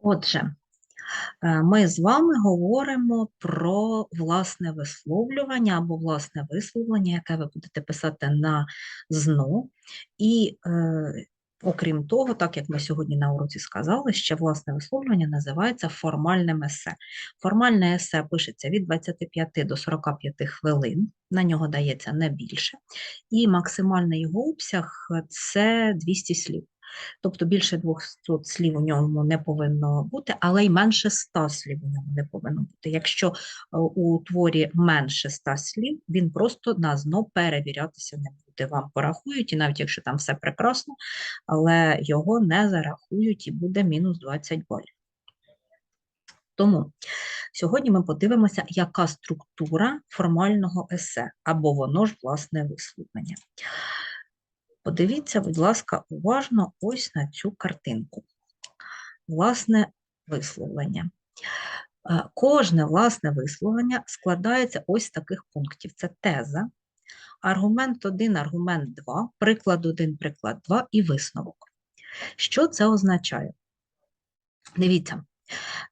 Отже, е, ми з вами говоримо про власне висловлювання або власне висловлення, яке ви будете писати на ЗНО. І е, окрім того, так як ми сьогодні на уроці сказали, ще власне висловлювання називається формальним есе. Формальне есе пишеться від 25 до 45 хвилин, на нього дається не більше, і максимальний його обсяг це 200 слів. Тобто більше 200 слів у ньому не повинно бути, але й менше 100 слів у ньому не повинно бути. Якщо е, у творі менше 100 слів, він просто на ЗНО перевірятися не буде. Вам порахують, і навіть якщо там все прекрасно, але його не зарахують і буде мінус 20 балів. Тому сьогодні ми подивимося, яка структура формального есе, або воно ж власне висловлення. Подивіться, будь ласка, уважно ось на цю картинку. Власне висловлення. Е, кожне власне висловлення складається ось з таких пунктів: це теза, аргумент 1, аргумент 2, приклад 1, приклад 2 і висновок. Що це означає? Дивіться,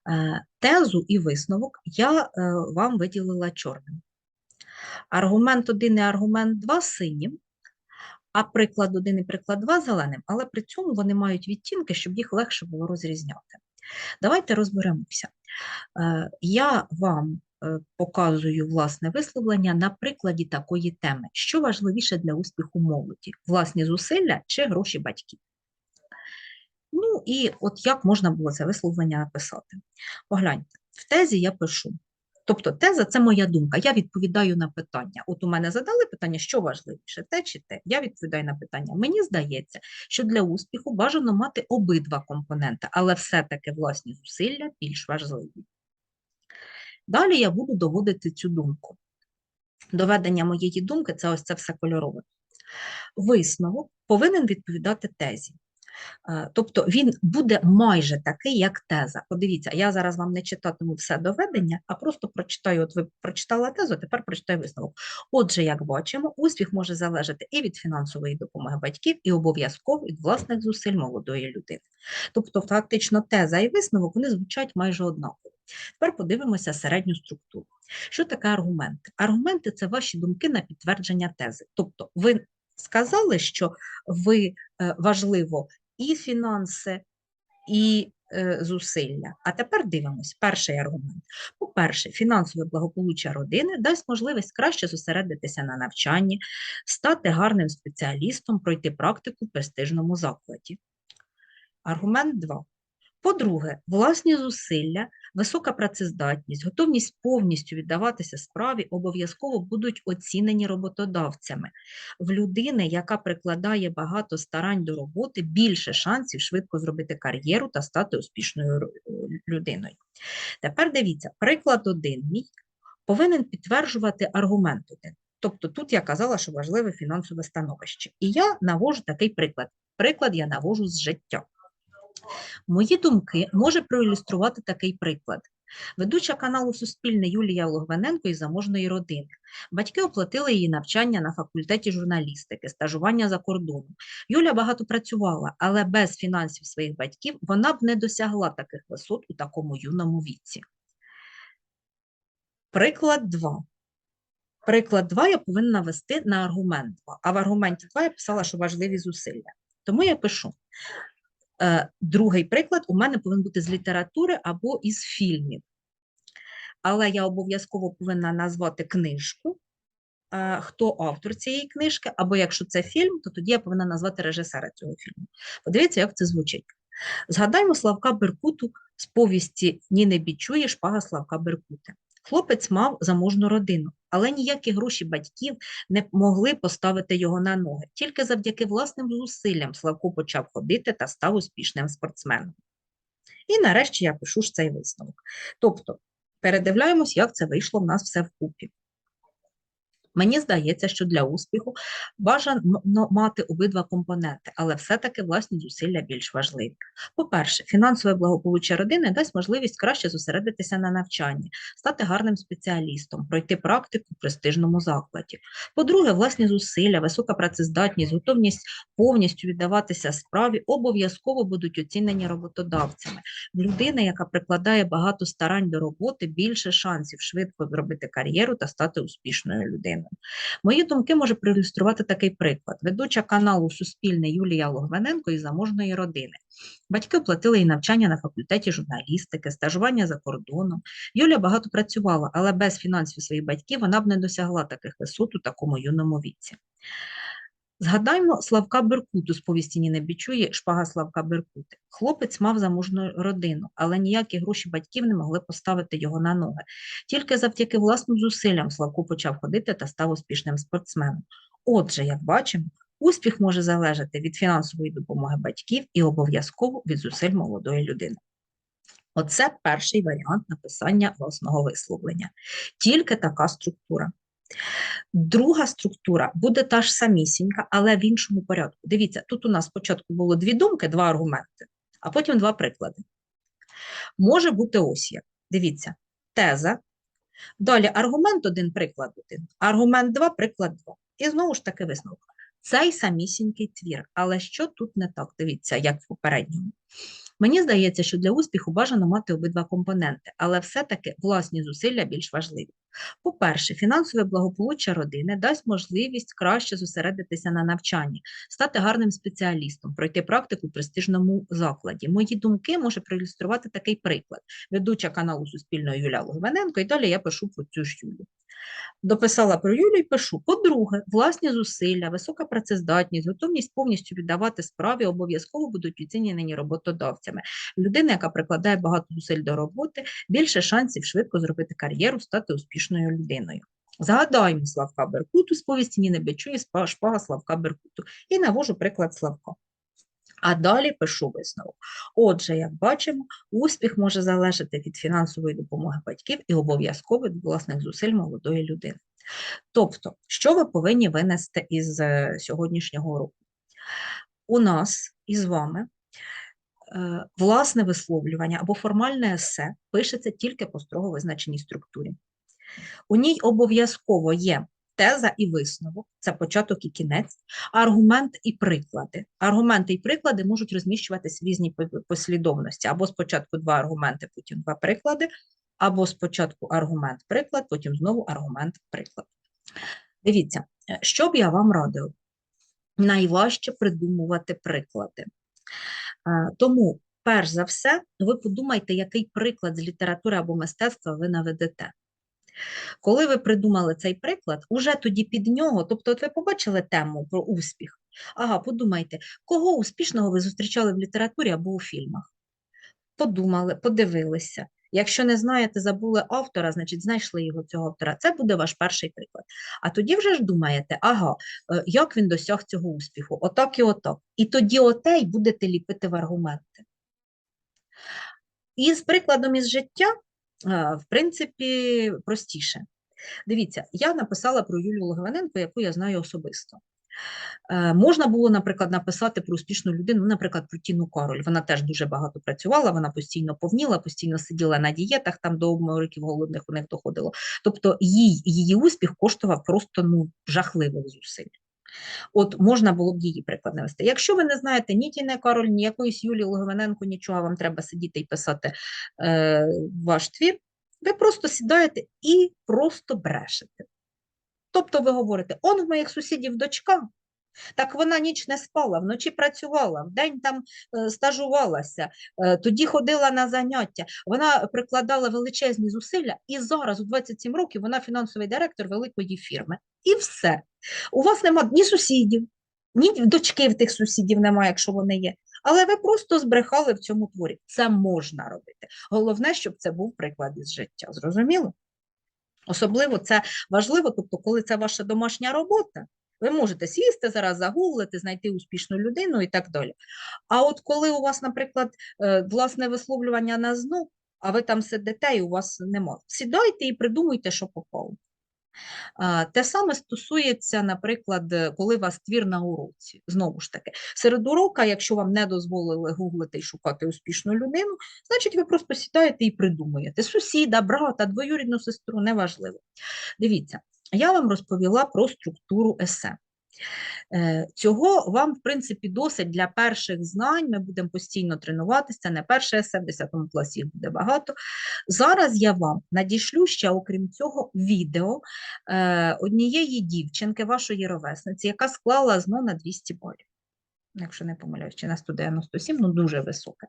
е, тезу і висновок я е, вам виділила чорним. Аргумент 1 і аргумент 2 синім, а приклад 1 і приклад 2 зеленим, але при цьому вони мають відтінки, щоб їх легше було розрізняти. Давайте розберемося. Е, я вам е, показую власне висловлення на прикладі такої теми. Що важливіше для успіху молоді? Власні зусилля чи гроші батьків? Ну і от як можна було це висловлення написати? Погляньте, в тезі я пишу Тобто теза це моя думка. Я відповідаю на питання. От у мене задали питання, що важливіше, те чи те. Я відповідаю на питання. Мені здається, що для успіху бажано мати обидва компоненти, але все-таки власні зусилля більш важливі. Далі я буду доводити цю думку. Доведення моєї думки це ось це все кольорове. Висновок повинен відповідати тезі. Е, тобто він буде майже такий, як теза. Подивіться, я зараз вам не читатиму все доведення, а просто прочитаю, от ви прочитали тезу, тепер прочитаю висновок. Отже, як бачимо, успіх може залежати і від фінансової допомоги батьків, і обов'язково від власних зусиль молодої людини. Тобто, фактично, теза і висновок вони звучать майже однаково. Тепер подивимося середню структуру. Що таке аргументи? Аргументи це ваші думки на підтвердження тези. Тобто, ви сказали, що ви е, важливо і фінанси, і е, зусилля. А тепер дивимось, перший аргумент. По-перше, фінансове благополуччя родини дасть можливість краще зосередитися на навчанні, стати гарним спеціалістом, пройти практику в престижному закладі. Аргумент 2. По-друге, власні зусилля, висока працездатність, готовність повністю віддаватися справі обов'язково будуть оцінені роботодавцями. В людини, яка прикладає багато старань до роботи, більше шансів швидко зробити кар'єру та стати успішною людиною. Тепер дивіться, приклад один мій повинен підтверджувати аргумент один. Тобто тут я казала, що важливе фінансове становище. І я навожу такий приклад. Приклад я навожу з життя. Мої думки може проілюструвати такий приклад. Ведуча каналу Суспільне Юлія Логвиненко із заможної родини. Батьки оплатили її навчання на факультеті журналістики, стажування за кордоном. Юля багато працювала, але без фінансів своїх батьків вона б не досягла таких висот у такому юному віці. Приклад 2. Приклад 2 я повинна вести на аргумент 2, а в аргументі 2 я писала, що важливі зусилля. Тому я пишу: другий приклад у мене повинен бути з літератури або із фільмів. Але я обов'язково повинна назвати книжку, е, хто автор цієї книжки, або якщо це фільм, то тоді я повинна назвати режисера цього фільму. Подивіться, як це звучить. Згадаймо Славка Беркуту з повісті Ніни Бічує шпага Славка Беркута. Хлопець мав заможну родину, але ніякі гроші батьків не могли поставити його на ноги. Тільки завдяки власним зусиллям Славко почав ходити та став успішним спортсменом. І нарешті я пишу ж цей висновок. Тобто, передивляємось, як це вийшло в нас все вкупі. Мені здається, що для успіху бажано мати обидва компоненти, але все-таки власні зусилля більш важливі. По-перше, фінансове благополуччя родини дасть можливість краще зосередитися на навчанні, стати гарним спеціалістом, пройти практику в престижному закладі. По-друге, власні зусилля, висока працездатність, готовність повністю віддаватися справі обов'язково будуть оцінені роботодавцями. В людини, яка прикладає багато старань до роботи, більше шансів швидко зробити кар'єру та стати успішною людиною. Мої думки може проілюструвати такий приклад. Ведуча каналу Суспільне Юлія Логвиненко із заможної родини. Батьки оплатили їй навчання на факультеті журналістики, стажування за кордоном. Юля багато працювала, але без фінансів своїх батьків вона б не досягла таких висот у такому юному віці. Згадаймо Славка Беркуту з повісті Ніни Бічуї Шпага Славка Беркути. Хлопець мав заможну родину, але ніякі гроші батьків не могли поставити його на ноги. Тільки завдяки власним зусиллям Славко почав ходити та став успішним спортсменом. Отже, як бачимо, успіх може залежати від фінансової допомоги батьків і обов'язково від зусиль молодої людини. Оце перший варіант написання власного висловлення. Тільки така структура. Друга структура буде та ж самісінька, але в іншому порядку. Дивіться, тут у нас спочатку було дві думки, два аргументи, а потім два приклади. Може бути ось як. Дивіться, теза. Далі аргумент один, приклад один, аргумент два, приклад два. І знову ж таки висновок. Цей самісінький твір. Але що тут не так? Дивіться, як в попередньому. Мені здається, що для успіху бажано мати обидва компоненти, але все-таки власні зусилля більш важливі. По-перше, фінансове благополуччя родини дасть можливість краще зосередитися на навчанні, стати гарним спеціалістом, пройти практику в престижному закладі. Мої думки може проілюструвати такий приклад. Ведуча каналу Суспільного Юля Логвиненко, і далі я пишу про цю ж Юлю. Дописала про Юлю і пишу. По-друге, власні зусилля, висока працездатність, готовність повністю віддавати справі обов'язково будуть оцінені роботодавцями. Людина, яка прикладає багато зусиль до роботи, більше шансів швидко зробити кар'єру, стати успішною людиною. Згадаймо Славка Беркуту з повісті Ніни Бечуї шпага Славка Беркуту і навожу приклад Славка. А далі пишу висновок. Отже, як бачимо, успіх може залежати від фінансової допомоги батьків і обов'язково від власних зусиль молодої людини. Тобто, що ви повинні винести із е, сьогоднішнього року? У нас із вами е, власне висловлювання або формальне есе пишеться тільки по строго визначеній структурі. У ній обов'язково є теза і висновок це початок і кінець, аргумент і приклади. Аргументи і приклади можуть розміщуватись в різній послідовності, або спочатку два аргументи, потім два приклади, або спочатку аргумент, приклад, потім знову аргумент, приклад. Дивіться, що б я вам радила? Найважче придумувати приклади. Е, тому, перш за все, ви подумайте, який приклад з літератури або мистецтва ви наведете. Коли ви придумали цей приклад, уже тоді під нього, тобто, от ви побачили тему про успіх. Ага, подумайте, кого успішного ви зустрічали в літературі або у фільмах? Подумали, подивилися. Якщо не знаєте, забули автора, значить знайшли його цього автора. Це буде ваш перший приклад. А тоді вже ж думаєте, ага, е, як він досяг цього успіху? Отак і отак. І тоді оте й будете ліпити в аргументи. І з прикладом із життя в принципі, простіше. Дивіться, я написала про Юлію Логвиненко, яку я знаю особисто. Е, можна було, наприклад, написати про успішну людину, наприклад, про Тіну Король. Вона теж дуже багато працювала, вона постійно повніла, постійно сиділа на дієтах, там до обмороків голодних у них доходило. Тобто їй, її успіх коштував просто ну, жахливих зусиль. От можна було б її приклад навести. Якщо ви не знаєте ні Тіни Кароль, ні якоїсь Юлії Логвиненко, нічого, вам треба сидіти і писати е, ваш твір, ви просто сідаєте і просто брешете. Тобто ви говорите, он в моїх сусідів дочка, так вона ніч не спала, вночі працювала, вдень там е, стажувалася, е, тоді ходила на заняття, вона прикладала величезні зусилля, і зараз, у 27 років, вона фінансовий директор великої фірми. І все. У вас немає ні сусідів, ні дочки в тих сусідів немає, якщо вони є. Але ви просто збрехали в цьому творі. Це можна робити. Головне, щоб це був приклад із життя. Зрозуміло? Особливо це важливо, тобто, коли це ваша домашня робота, ви можете сісти зараз, загуглити, знайти успішну людину і так далі. А от коли у вас, наприклад, е, власне висловлювання на зну, а ви там сидите і у вас нема, сідайте і придумуйте, що попало. Те саме стосується, наприклад, коли у вас твір на уроці. Знову ж таки, серед урока, якщо вам не дозволили гуглити і шукати успішну людину, значить ви просто сідаєте і придумуєте сусіда, брата, двоюрідну сестру, неважливо. Дивіться, я вам розповіла про структуру есе. Е, Цього вам, в принципі, досить для перших знань. Ми будемо постійно тренуватися. Не перше есе, в 10 класі їх буде багато. Зараз я вам надішлю ще, окрім цього, відео е, однієї дівчинки, вашої ровесниці, яка склала ЗНО на 200 балів. Якщо не помиляюсь, чи на 197, ну дуже високе.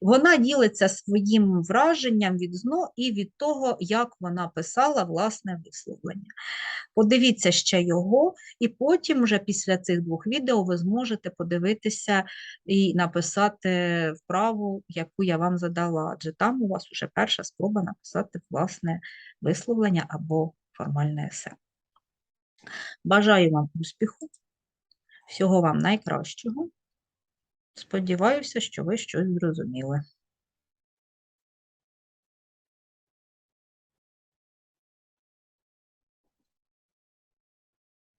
Вона ділиться своїм враженням від ЗНО і від того, як вона писала власне висловлення. Подивіться ще його, і потім, вже після цих двох відео, ви зможете подивитися і написати вправу, яку я вам задала, адже там у вас вже перша спроба написати власне висловлення або формальне есе. Бажаю вам успіху, всього вам найкращого. Сподіваюся, що ви щось зрозуміли.